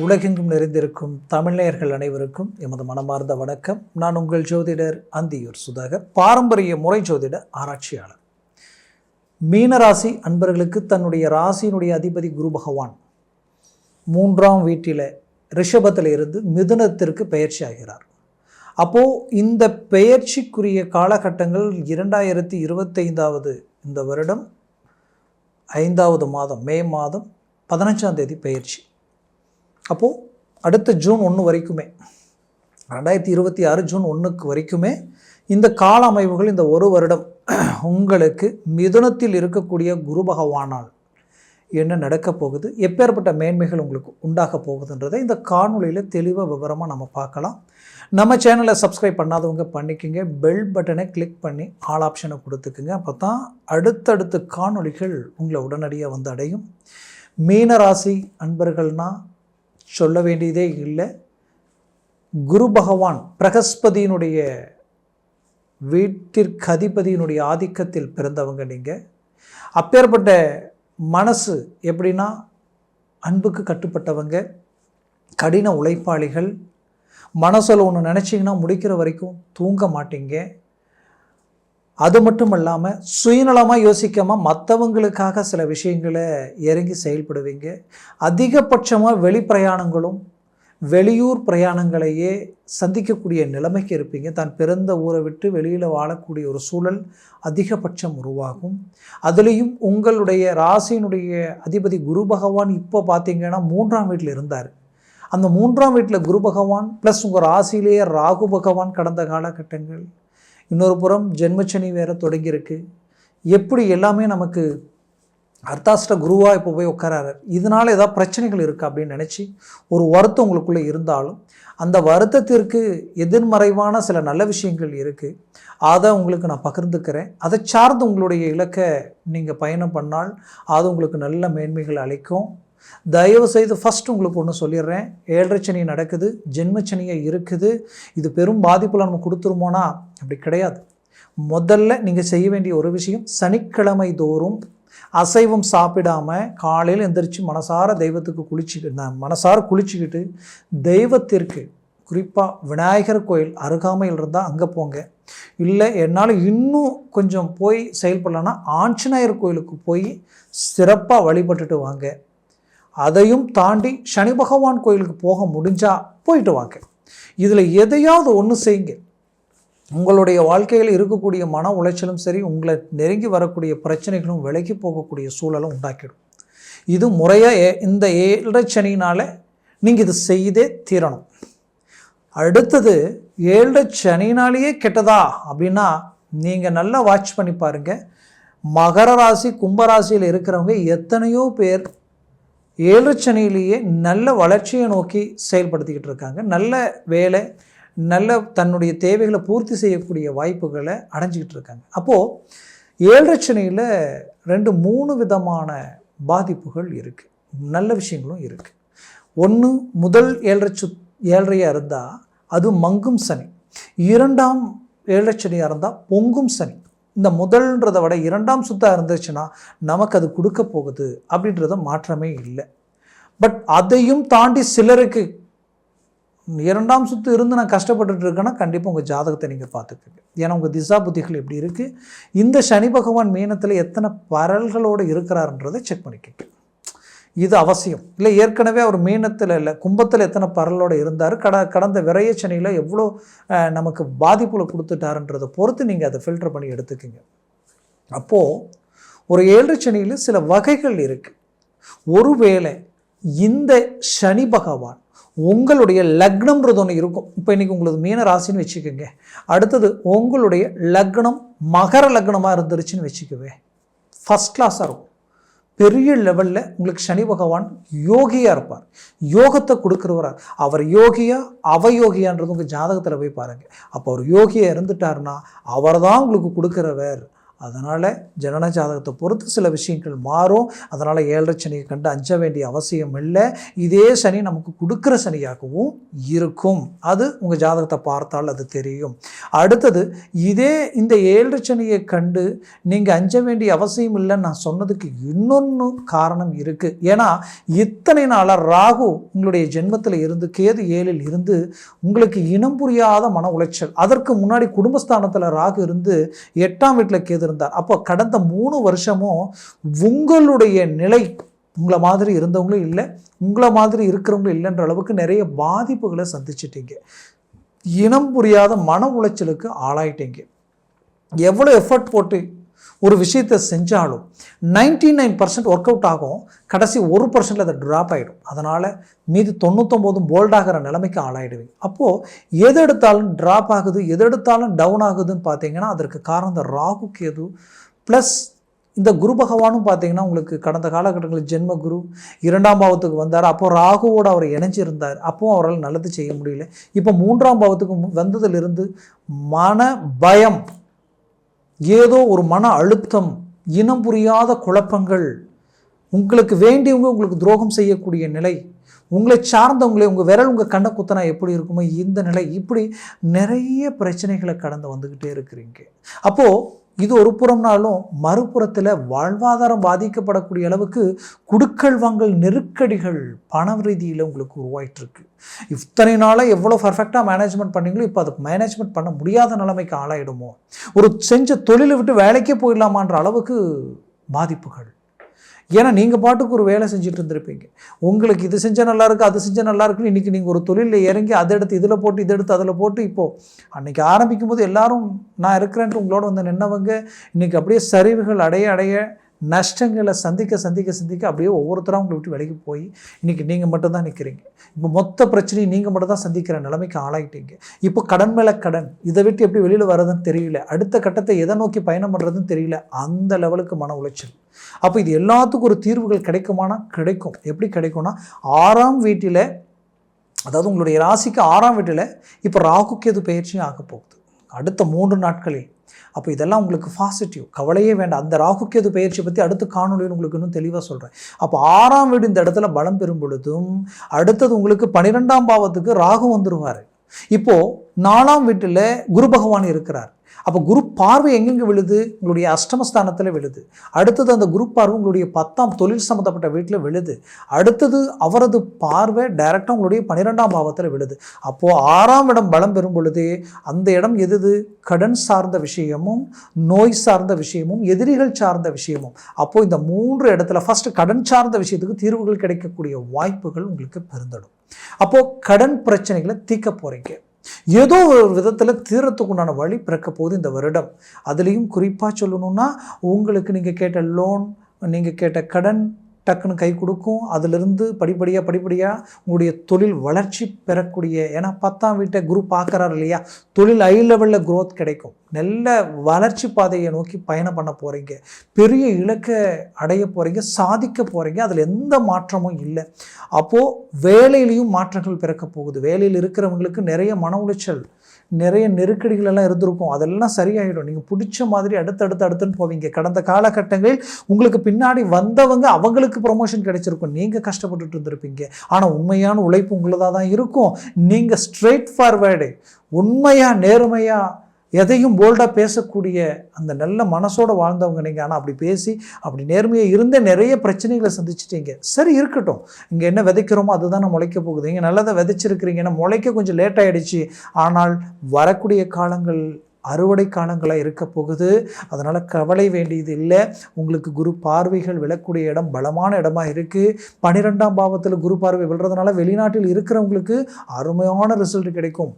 உலகெங்கும் நிறைந்திருக்கும் தமிழ்நேயர்கள் அனைவருக்கும் எமது மனமார்ந்த வணக்கம். நான் உங்கள் ஜோதிடர் அந்தியூர் சுதாகர் பாரம்பரிய முறை ஜோதிட ஆராய்ச்சியாளர். மீனராசி அன்பர்களுக்கு தன்னுடைய ராசியினுடைய அதிபதி குரு பகவான் மூன்றாம் வீட்டில் ரிஷபத்தில் இருந்து மிதுனத்திற்கு பயிற்சி ஆகிறார் அப்போது இந்த பெயர்ச்சிக்குரிய காலகட்டங்கள் இரண்டாயிரத்தி இருபத்தைந்தாவது இந்த வருடம் ஐந்தாவது மாதம் மே மாதம் பதினஞ்சாம் தேதி பயிற்சி அப்போது அடுத்த ஜூன் ஒன்று வரைக்குமே ரெண்டாயிரத்தி இருபத்தி ஆறு ஜூன் ஒன்றுக்கு வரைக்குமே இந்த கால அமைவுகள் இந்த ஒரு வருடம் உங்களுக்கு மிதுனத்தில் இருக்கக்கூடிய குரு பகவானால் என்ன நடக்கப் போகுது எப்பேற்பட்ட மேன்மைகள் உங்களுக்கு உண்டாக போகுதுன்றதை இந்த காணொலியில் தெளிவாக விவரமாக நம்ம பார்க்கலாம். நம்ம சேனலை சப்ஸ்கிரைப் பண்ணாதவங்க பண்ணிக்கோங்க பெல் பட்டனை கிளிக் பண்ணி ஆல் ஆப்ஷனை கொடுத்துக்குங்க. அப்போ தான் அடுத்தடுத்த காணொளிகள் உங்களை உடனடியாக வந்து அடையும். மீனராசி அன்பர்கள்னால் சொல்ல வேண்டியதே இல்லை. குரு பகவான் பிரகஸ்பதியினுடைய வீட்டிற்கு அதிபதியினுடைய ஆதிக்கத்தில் பிறந்தவங்க நீங்கள் அப்பேற்பட்ட மனசு எப்படின்னா அன்புக்கு கட்டுப்பட்டவங்க கடின உழைப்பாளிகள். மனசில் ஒன்று நினச்சிங்கன்னா முடிக்கிற வரைக்கும் தூங்க மாட்டீங்க. அது மட்டும் இல்லாமல் சுயநலமாக யோசிக்காமல் மற்றவங்களுக்காக சில விஷயங்களை இறங்கி செயல்படுவீங்க. அதிகபட்சமாக வெளிப்பிரயாணங்களும் வெளியூர் பிரயாணங்களையே சந்திக்கக்கூடிய நிலைமைக்கு இருப்பீங்க. தான் பிறந்த ஊரை விட்டு வெளியில் வாழக்கூடிய ஒரு சூழல் அதிகபட்சம் உருவாகும். அதுலேயும் உங்களுடைய ராசியினுடைய அதிபதி குரு பகவான் இப்போ பார்த்தீங்கன்னா மூன்றாம் வீட்டில் இருந்தார். அந்த மூன்றாம் வீட்டில் குரு பகவான் ப்ளஸ் உங்கள் ராசியிலேயே ராகு பகவான் கடந்த காலகட்டங்கள். இன்னொரு புறம் ஜென்மச்சனி வேறு தொடங்கியிருக்கு. எப்படி எல்லாமே நமக்கு அர்த்தாஷ்ட குருவாக இப்போ போய் உட்காராரு? இதனால் ஏதாவது பிரச்சனைகள் இருக்குது அப்படின்னு நினச்சி ஒரு வருத்தம் உங்களுக்குள்ளே இருந்தாலும் அந்த வருத்தத்திற்கு எதிர்மறைவான சில நல்ல விஷயங்கள் இருக்குது அதை உங்களுக்கு நான் பகிர்ந்துக்கிறேன். அதை சார்ந்து உங்களுடைய இலக்கை நீங்கள் பயணம் பண்ணால் அது உங்களுக்கு நல்ல மேன்மைகள் அளிக்கும். தயவு செய்து ஃபஸ்ட் உங்களுக்கு ஒன்று சொல்லிடுறேன். ஏழரை சனி நடக்குது ஜென்மச்சனியை இருக்குது. இது பெரும் பாதிப்பில் நம்ம கொடுத்துருமோனா? அப்படி கிடையாது. முதல்ல நீங்கள் செய்ய வேண்டிய ஒரு விஷயம் சனிக்கிழமை தோறும் அசைவம் சாப்பிடாம காலையில் எந்திரிச்சு மனசார தெய்வத்துக்கு குளிச்சுக்கிட்டு மனசார குளிச்சுக்கிட்டு தெய்வத்திற்கு குறிப்பாக விநாயகர் கோயில் அருகாமையில் இருந்தால் அங்கே போங்க. இல்லை என்னால் இன்னும் கொஞ்சம் போய் செயல்படலன்னா ஆஞ்சநேயர் கோயிலுக்கு போய் சிறப்பாக வழிபட்டுட்டு வாங்க. அதையும் தாண்டி சனி பகவான் கோயிலுக்கு போக முடிஞ்சால் போயிட்டு வாங்க. இதில் எதையாவது ஒன்று செய்யுங்க. உங்களுடைய வாழ்க்கையில் இருக்கக்கூடிய மன உளைச்சலும் சரி உங்களை நெருங்கி வரக்கூடிய பிரச்சனைகளும் விலகி போகக்கூடிய சூழலும் உண்டாக்கிடும். இது முறையாக இந்த ஏழரை சனினால் நீங்கள் இது செய்தே தீரணும். அடுத்தது ஏழரை சனினாலேயே கெட்டதா அப்படின்னா நீங்கள் நல்லா வாட்ச் பண்ணி பாருங்கள் மகர ராசி கும்பராசியில் இருக்கிறவங்க எத்தனையோ பேர் ஏழுச்சனையிலேயே நல்ல வளர்ச்சியை நோக்கி செயல்படுத்திக்கிட்டு இருக்காங்க. நல்ல வேலை நல்ல தன்னுடைய தேவைகளை பூர்த்தி செய்யக்கூடிய வாய்ப்புகளை அடைஞ்சிக்கிட்டு இருக்காங்க. அப்போது ஏழரை ரெண்டு மூணு விதமான பாதிப்புகள் இருக்குது நல்ல விஷயங்களும் இருக்குது ஒன்று முதல் ஏழரை சு ஏழரையாக இருந்தால் அது மங்கும் சனி. இரண்டாம் ஏழரை இருந்தால் பொங்கும் சனி. இந்த முதல்ன்றதை விட இரண்டாம் சுத்தாக இருந்துச்சுன்னா நமக்கு அது கொடுக்க போகுது அப்படின்றத மாற்றமே இல்லை. பட் அதையும் தாண்டி சிலருக்கு இரண்டாம் சுத்து இருந்து நான் கஷ்டப்பட்டுட்டு இருக்கேன்னா கண்டிப்பாக உங்கள் ஜாதகத்தை நீங்கள் பார்த்துக்கோங்க. ஏன்னா உங்கள் திசா புத்திகள் எப்படி இருக்குது இந்த சனி பகவான் மீனத்தில் எத்தனை பரல்களோடு இருக்கிறாருன்றதை செக் பண்ணிக்கோங்க. இது அவசியம். இல்லை ஏற்கனவே அவர் மீனத்தில் இல்லை கும்பத்தில் எத்தனை பரலோடு இருந்தார் கட கடந்த விரைய சனியில் எவ்வளோ நமக்கு பாதிப்புகளை கொடுத்துட்டாருன்றதை பொறுத்து நீங்கள் அதை ஃபில்டர் பண்ணி எடுத்துக்கோங்க. அப்போது ஒரு ஏழு சனியில் சில வகைகள் இருக்குது ஒருவேளை இந்த சனி பகவான் உங்களுடைய லக்னம்ன்றது ஒன்று இருக்கும். இப்போ இன்றைக்கி உங்களுக்கு மீன ராசின்னு வச்சுக்கோங்க. அடுத்தது உங்களுடைய லக்னம் மகர லக்னமாக இருந்துருச்சுன்னு வச்சுக்கவே. ஃபஸ்ட் கிளாஸாக இருக்கும். பெரிய லெவலில் உங்களுக்கு சனி பகவான் யோகியாக இருப்பார். யோகத்தை கொடுக்குறவரார் அவர் யோகியா அவயோகியான்றது உங்கள் ஜாதகத்தில் போய் பாருங்கள் அப்போ அவர் யோகியாக இருந்துட்டார்னா அவர் தான் உங்களுக்கு கொடுக்குறவர். அதனால் ஜனன ஜாதகத்தை பொறுத்து சில விஷயங்கள் மாறும். அதனால் ஏழரை சனியை கண்டு அஞ்ச வேண்டிய அவசியம் இல்லை. இதே சனி நமக்கு கொடுக்குற சனியாகவும் இருக்கும். அது உங்கள் ஜாதகத்தை பார்த்தால் அது தெரியும். அடுத்தது இதே இந்த ஏழரை சனியை கண்டு நீங்கள் அஞ்ச வேண்டிய அவசியம் இல்லைன்னு நான் சொன்னதுக்கு இன்னொன்று காரணம் இருக்குது ஏன்னா இத்தனை நாளாக ராகு உங்களுடைய ஜென்மத்தில் இருந்து கேது ஏழில் இருந்து உங்களுக்கு இனம் புரியாத மன உளைச்சல். அதற்கு முன்னாடி குடும்பஸ்தானத்தில் ராகு இருந்து எட்டாம் வீட்டில் கேது இருந்தார். அப்போ கடந்த மூணு வருஷமும் உங்களுடைய நிலை உங்களை மாதிரி இருந்தவங்களும் இல்லை உங்களை மாதிரி இருக்கிறவங்களும் இல்லைன்ற அளவுக்கு நிறைய பாதிப்புகளை சந்திச்சிட்டீங்க. இனம் புரியாத மன உளைச்சலுக்கு ஆளாயிட்டீங்க. எவ்வளோ எஃபர்ட் போட்டு ஒரு விஷயத்தை செஞ்சாலும் ninety nine percent work out ஆகும். கடைசி ஒரு பர்சன்டில் அதை ட்ராப் ஆகிடும் அதனால் மீது தொண்ணூத்தொம்போதும் போல்டாகிற நிலைமைக்கு ஆளாயிடுவீங்க. அப்போது எது எடுத்தாலும் ட்ராப் ஆகுது எது எடுத்தாலும் டவுன் ஆகுதுன்னு பார்த்தீங்கன்னா அதற்கு காரணம் இந்த ராகு கேது ப்ளஸ் இந்த குரு பகவானும் பார்த்தீங்கன்னா உங்களுக்கு கடந்த காலகட்டங்களில் ஜென்ம குரு இரண்டாம் பாவத்துக்கு வந்தார். அப்போ ராகுவோடு அவர் இணைஞ்சிருந்தார். அப்போவும் அவரால் நல்லது செய்ய முடியல. இப்போ மூன்றாம் பாவத்துக்கு வந்ததிலிருந்து மன பயம் ஏதோ ஒரு மன அழுத்தம் இனம் புரியாத குழப்பங்கள் உங்களுக்கு வேண்டியவங்க உங்களுக்கு துரோகம் செய்யக்கூடிய நிலை உங்களை சார்ந்தவங்களே உங்கள் விரல் உங்கள் கண்ணை குத்தனா எப்படி இருக்குமோ இந்த நிலை இப்படி நிறைய பிரச்சனைகளை கடந்து வந்துக்கிட்டே இருக்கிறீங்க. அப்போது இது ஒரு புறம்னாலும் மறுபுறத்தில் வாழ்வாதாரம் பாதிக்கப்படக்கூடிய அளவுக்கு குடுக்கல் வாங்கல் நெருக்கடிகள் பண ரீதியில் உங்களுக்கு உருவாயிட்டிருக்கு. இத்தனை நாளாக எவ்வளோ பர்ஃபெக்டாக மேனேஜ்மெண்ட் பண்ணீங்களோ இப்போ அதுக்கு மேனேஜ்மெண்ட் பண்ண முடியாத நிலைமைக்கு ஆளாயிடுமோ? ஒரு செஞ்ச தொழிலை விட்டு வேலைக்கே போயிடலாமான்ற அளவுக்கு பாதிப்புகள். ஏன்னா நீங்கள் பாட்டுக்கு ஒரு வேலை செஞ்சுட்டு இருந்திருப்பீங்க. உங்களுக்கு இது செஞ்சால் நல்லா இருக்குது அது செஞ்சால் நல்லா இருக்குன்னு இன்றைக்கி நீங்கள் ஒரு தொழிலில் இறங்கி அதை எடுத்து இதில் போட்டு இதை எடுத்து அதில் போட்டு இப்போது அன்றைக்கி ஆரம்பிக்கும் போது எல்லாரும் நான் இருக்கிறேன்ட்டு உங்களோட வந்து நின்னவங்க இன்றைக்கி அப்படியே சரிவுகள் அடைய அடைய நஷ்டங்களை சந்திக்க சந்திக்க சந்திக்க அப்படியே ஒவ்வொருத்தரும் உங்களை விட்டு விலைக்கு போய் இன்றைக்கி நீங்கள் மட்டும்தான் நிற்கிறீங்க இப்போ மொத்த பிரச்சனையும் நீங்கள் மட்டும் தான் சந்திக்கிற நிலைமைக்கு ஆளாகிட்டீங்க இப்போ கடன் மேலே கடன் இதை விட்டு எப்படி வெளியில் வர்றதுன்னு தெரியல. அடுத்த கட்டத்தை எதை நோக்கி பயணம் பண்ணுறதுன்னு தெரியல. அந்த லெவலுக்கு மன உளைச்சல். அப்போ இது எல்லாத்துக்கும் ஒரு தீர்வுகள் கிடைக்குமானா? கிடைக்கும். எப்படி கிடைக்கும்னா ஆறாம் வீட்டில் அதாவது உங்களுடைய ராசிக்கு ஆறாம் வீட்டில் இப்போ ராகுக்கு எது பயிற்சியும் ஆக போகுது அடுத்த மூன்று நாட்களில். அப்போ இதெல்லாம் உங்களுக்கு பாசிட்டிவ் கவலையே வேண்டாம். அந்த ராகு கேது பயிற்சி பற்றி அடுத்த காணொலியில் உங்களுக்கு இன்னும் தெளிவாக சொல்கிறேன் அப்போ ஆறாம் வீடு இந்த இடத்துல பலம் பெறும் பொழுதும் அடுத்தது உங்களுக்கு பன்னிரெண்டாம் பாவத்துக்கு ராகு வந்துடுவார் இப்போது நாலாம் வீட்டில் குரு பகவான் இருக்கிறார். அப்போ குரு பார்வை எங்கெங்கே விழுது? உங்களுடைய அஷ்டமஸ்தானத்தில் விழுது. அடுத்தது அந்த குரு பார்வை உங்களுடைய பத்தாம் தொழில் சம்மந்தப்பட்ட வீட்டில் விழுது. அடுத்தது அவரது பார்வை டைரெக்டாக உங்களுடைய பன்னிரெண்டாம் பாவத்தில் விழுது. அப்போது ஆறாம் இடம் பலம் பெறும் பொழுது அந்த இடம் எது கடன் சார்ந்த விஷயமும் நோய் சார்ந்த விஷயமும் எதிரிகள் சார்ந்த விஷயமும். அப்போது இந்த மூன்று இடத்துல ஃபஸ்ட்டு கடன் சார்ந்த விஷயத்துக்கு தீர்வுகள் கிடைக்கக்கூடிய வாய்ப்புகள் உங்களுக்கு பெருந்தடும். அப்போது கடன் பிரச்சனைகளை தீர்க்க போகிறீங்க ஏதோ ஒரு விதத்தில் தீரத்துக்கு உண்டான வழி பிறக்க போகுது இந்த வருடம். அதுலேயும் குறிப்பாக சொல்லணும்னா உங்களுக்கு நீங்கள் கேட்ட லோன் நீங்கள் கேட்ட கடன் டக்குன்னு கை கொடுக்கும். அதிலிருந்து படிப்படியாக படிப்படியாக உங்களுடைய தொழில் வளர்ச்சி பெறக்கூடிய ஏன்னா பத்தாம் வீட்டை குரூப் பார்க்குறாரு இல்லையா? தொழில் ஹை லெவலில் க்ரோத் கிடைக்கும். நல்ல வளர்ச்சி பாதையை நோக்கி பயணம் பண்ண போகிறீங்க பெரிய இலக்கை அடைய போகிறீங்க சாதிக்க போகிறீங்க அதில் எந்த மாற்றமும் இல்லை. அப்போது வேலையிலையும் மாற்றங்கள் பிறக்க போகுது. வேலையில் இருக்கிறவங்களுக்கு நிறைய மன உளைச்சல் நிறைய நெருக்கடிகள் எல்லாம் இருந்திருக்கும். அதெல்லாம் சரியாயிடும். நீங்கள் பிடிச்ச மாதிரி அடுத்தடுத்து அடுத்துன்னு போவீங்க. கடந்த காலகட்டங்களில் உங்களுக்கு பின்னாடி வந்தவங்க அவங்களுக்கு ப்ரொமோஷன் கிடைச்சிருக்கும். நீங்கள் கஷ்டப்பட்டுட்டு இருந்திருப்பீங்க. ஆனால் உண்மையான உழைப்பு உங்களதாக தான் இருக்கும். நீங்கள் ஸ்ட்ரெயிட் ஃபார்வேர்டு உண்மையாக நேர்மையாக எதையும் போல்டாக பேசக்கூடிய அந்த நல்ல மனசோடு வாழ்ந்தவங்க நீங்கள் ஆனால் அப்படி பேசி அப்படி நேர்மையாக இருந்த நிறைய பிரச்சனைகளை சந்திச்சிட்டீங்க. சரி இருக்கட்டும். இங்கே என்ன விதைக்கிறோமோ அதுதான் முளைக்க போகுது. இங்கே நல்லதை விதைச்சிருக்கிறீங்க ஏன்னா முளைக்க கொஞ்சம் லேட் ஆகிடுச்சு ஆனால் வரக்கூடிய காலங்கள் அறுவடை காலங்களாக இருக்க போகுது. அதனால் கவலை வேண்டியது இல்லை. உங்களுக்கு குரு பார்வைகள் விழக்கூடிய இடம் பலமான இடமா இருக்குது பன்னிரெண்டாம் பாவத்தில் குரு பார்வை விழுறதுனால வெளிநாட்டில் இருக்கிறவங்களுக்கு அருமையான ரிசல்ட் கிடைக்கும்.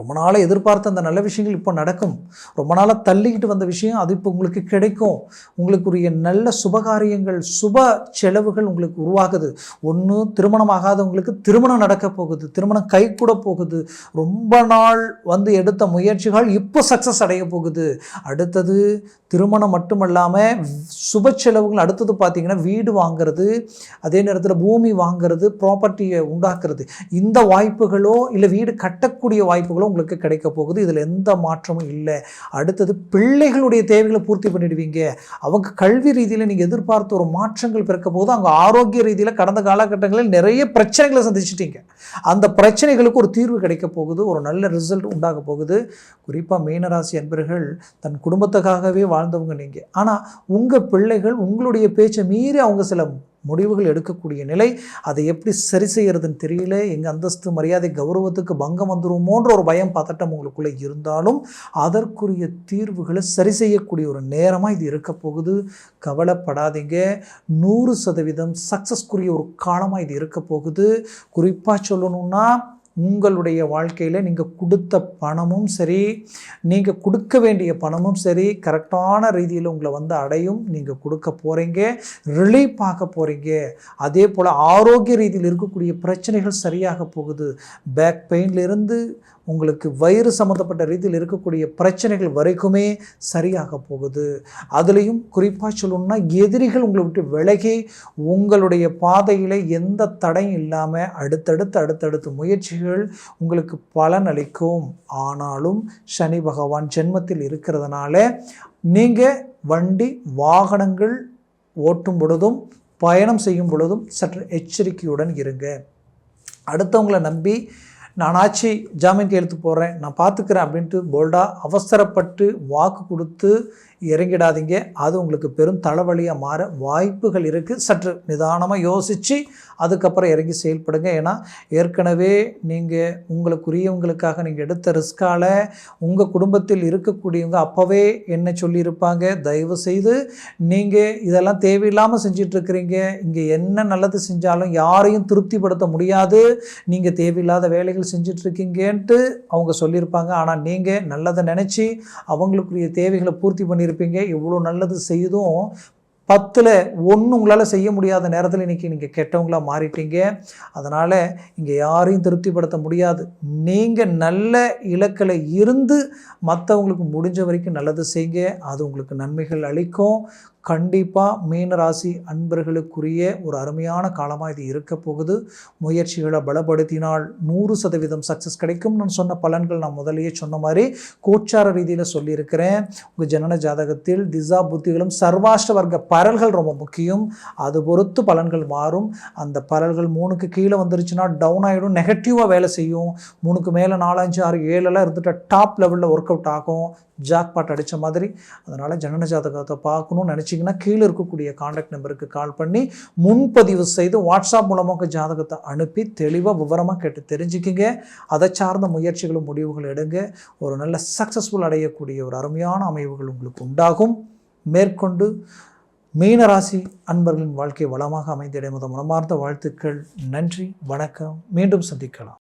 ரொம்ப நாளாக எதிர்பார்த்த அந்த நல்ல விஷயங்கள் இப்போ நடக்கும். ரொம்ப நாளாக தள்ளிக்கிட்டு வந்த விஷயம் அது இப்போ உங்களுக்கு கிடைக்கும். உங்களுக்குரிய நல்ல சுபகாரியங்கள் சுப செலவுகள் உங்களுக்கு உருவாகுது. ஒன்று திருமணம் ஆகாதவங்களுக்கு திருமணம் நடக்க போகுது. திருமணம் கை கூட போகுது. ரொம்ப நாள் வந்து எடுத்த முயற்சிகள் இப்போ சக்ஸஸ் அடைய போகுது. அடுத்தது திருமணம் மட்டுமல்லாமல் சுப செலவுகள் அடுத்தது பார்த்தீங்கன்னா வீடு வாங்குறது அதே நேரத்தில் பூமி வாங்குறது ப்ராப்பர்ட்டியை உண்டாக்குறது. இந்த வாய்ப்புகளோ இல்லை வீடு கட்டக்கூடிய வாய்ப்புகளோ உங்களுக்கு கிடைக்க போகுது. இதில் எந்த மாற்றமும் இல்லை. அடுத்தது பிள்ளைகளுடைய தேவைகளை பூர்த்தி பண்ணிடுவீங்க. அவங்க கல்வி ரீதியில் நீங்கள் எதிர்பார்த்த ஒரு மாற்றங்கள் பிறக்க போது அவங்க ஆரோக்கிய ரீதியில் கடந்த காலகட்டங்களில் நிறைய பிரச்சனைகளை சந்திச்சிட்டீங்க. அந்த பிரச்சனைகளுக்கு ஒரு தீர்வு கிடைக்க போகுது. ஒரு நல்ல ரிசல்ட் உண்டாக போகுது. குறிப்பாக மீனராசி அன்பர்கள் தன் குடும்பத்துக்காகவே வாழ்ந்தவங்க நீங்கள் ஆனால் உங்கள் பிள்ளைகள் உங்களுடைய பேச்சை மீறி அவங்க சில முடிவுகள் எடுக்கக்கூடிய நிலை அதை எப்படி சரி செய்யறதுன்னு தெரியல எங்கள் அந்தஸ்து மரியாதை கௌரவத்துக்கு பங்கம் வந்துருமோன்ற ஒரு பயம் பதட்டம் உங்களுக்குள்ளே இருந்தாலும் அதற்குரிய தீர்வுகளை சரி செய்யக்கூடிய ஒரு நேரமாக இது இருக்க போகுது. கவலைப்படாதீங்க. நூறு சதவீதம் சக்ஸஸ்க்குரிய ஒரு காலமாக இது இருக்க போகுது. குறிப்பாக சொல்லணும்னா உங்களுடைய வாழ்க்கையில் நீங்கள் கொடுத்த பணமும் சரி நீங்கள் கொடுக்க வேண்டிய பணமும் சரி கரெக்டான ரீதியில் உங்களை வந்து அடையும் நீங்கள் கொடுக்க போகிறீங்க ரிலீஃப் பார்க்க போகிறீங்க அதே போல் ஆரோக்கிய ரீதியில் இருக்கக்கூடிய பிரச்சனைகள் சரியாக போகுது. பேக் பெயின்லேருந்து உங்களுக்கு வயிறு சம்மந்தப்பட்ட ரீதியில் இருக்கக்கூடிய பிரச்சனைகள் வரைக்குமே சரியாக போகுது. அதுலேயும் குறிப்பாக சொல்லணும்னா எதிரிகள் உங்களை விட்டு விலகி உங்களுடைய பாதையில் எந்த தடையும் இல்லாமல் அடுத்தடுத்து அடுத்தடுத்து முயற்சிகள் உங்களுக்கு பலன் அளிக்கும். ஆனாலும் சனி பகவான் ஜென்மத்தில் இருக்கிறதுனால நீங்கள் வண்டி வாகனங்கள் ஓட்டும் பொழுதும் பயணம் செய்யும் பொழுதும் சற்று எச்சரிக்கையுடன் இருங்க. அடுத்தவங்களை நம்பி நானாச்சு ஜாமீன் கையெழுத்து போடுறேன் நான் பார்த்துக்கிறேன் அப்படின்ட்டு போல்டாக அவசரப்பட்டு வாக்கு கொடுத்து இறங்கிடாதீங்க. அது உங்களுக்கு பெரும் தலைவலியாக மாற வாய்ப்புகள் இருக்குது சற்று நிதானமாக யோசித்து அதுக்கப்புறம் இறங்கி செயல்படுங்க. ஏன்னா ஏற்கனவே நீங்கள் உங்களுக்குரியவங்களுக்காக நீங்கள் எடுத்த ரிஸ்கால் உங்கள் குடும்பத்தில் இருக்கக்கூடியவங்க அப்போவே என்ன சொல்லியிருப்பாங்க. தயவு செய்து நீங்கள் இதெல்லாம் தேவையில்லாமல் செஞ்சிட்ருக்கிறீங்க. இங்கே என்ன நல்லது செஞ்சாலும் யாரையும் திருப்திப்படுத்த முடியாது. நீங்கள் தேவையில்லாத வேலைகள் செஞ்சிட்ருக்கீங்கன்ட்டு அவங்க சொல்லியிருப்பாங்க. ஆனால் நீங்கள் நல்லதை நினச்சி அவங்களுக்குரிய தேவைகளை பூர்த்தி பண்ணி பண்ணியிருப்பீங்க இவ்வளோ நல்லது செய்தும் பத்தில் ஒன்று உங்களால் செய்ய முடியாத நேரத்தில் இன்றைக்கி நீங்கள் கெட்டவங்களாக மாறிட்டீங்க. அதனால் இங்கே யாரையும் திருப்திப்படுத்த முடியாது. நீங்கள் நல்ல இலக்கில் இருந்து மற்றவங்களுக்கு முடிஞ்ச வரைக்கும் நல்லது செய்யுங்க. அது உங்களுக்கு நன்மைகள் அளிக்கும். கண்டிப்பாக மீனராசி அன்பர்களுக்குரிய ஒரு அருமையான காலமாக இது இருக்க போகுது. முயற்சிகளை பலப்படுத்தினால் நூறு சதவீதம் சக்ஸஸ் கிடைக்கும் நான் சொன்ன பலன்கள் நான் முதலையே சொன்ன மாதிரி கோச்சார ரீதியில் சொல்லியிருக்கிறேன். உங்கள் ஜனன ஜாதகத்தில் திசா புத்திகளும் சர்வாஷ்ட வர்க்க பரல்கள் ரொம்ப முக்கியம். அது பொறுத்து பலன்கள் மாறும். அந்த பரல்கள் மூணுக்கு கீழே வந்துருச்சுன்னா டவுன் ஆகிடும் நெகட்டிவாக வேலை செய்யும். மூணுக்கு மேலே நாலஞ்சு ஆறு ஏழெல்லாம் இருந்துட்டு டாப் லெவலில் ஒர்க் அவுட் ஆகும். ஜாக்பாட் அடித்த மாதிரி. அதனால் ஜனன ஜாதகத்தை பார்க்கணும்னு நினச்சிங்கன்னா கீழே இருக்கக்கூடிய காண்டாக்ட் நம்பருக்கு கால் பண்ணி முன்பதிவு செய்து வாட்ஸ்அப் மூலமாக ஜாதகத்தை அனுப்பி தெளிவாக விவரமாக கேட்டு தெரிஞ்சுக்கிங்க. அதை சார்ந்த முயற்சிகளும் முடிவுகள் எடுங்க. ஒரு நல்ல சக்ஸஸ்ஃபுல் அடையக்கூடிய ஒரு அருமையான அமைவுகள் உங்களுக்கு உண்டாகும். மேற்கொண்டு மீனராசி அன்பர்களின் வாழ்க்கை வளமாக அமைந்திட மனமார்ந்த வாழ்த்துக்கள். நன்றி வணக்கம். மீண்டும் சந்திக்கலாம்.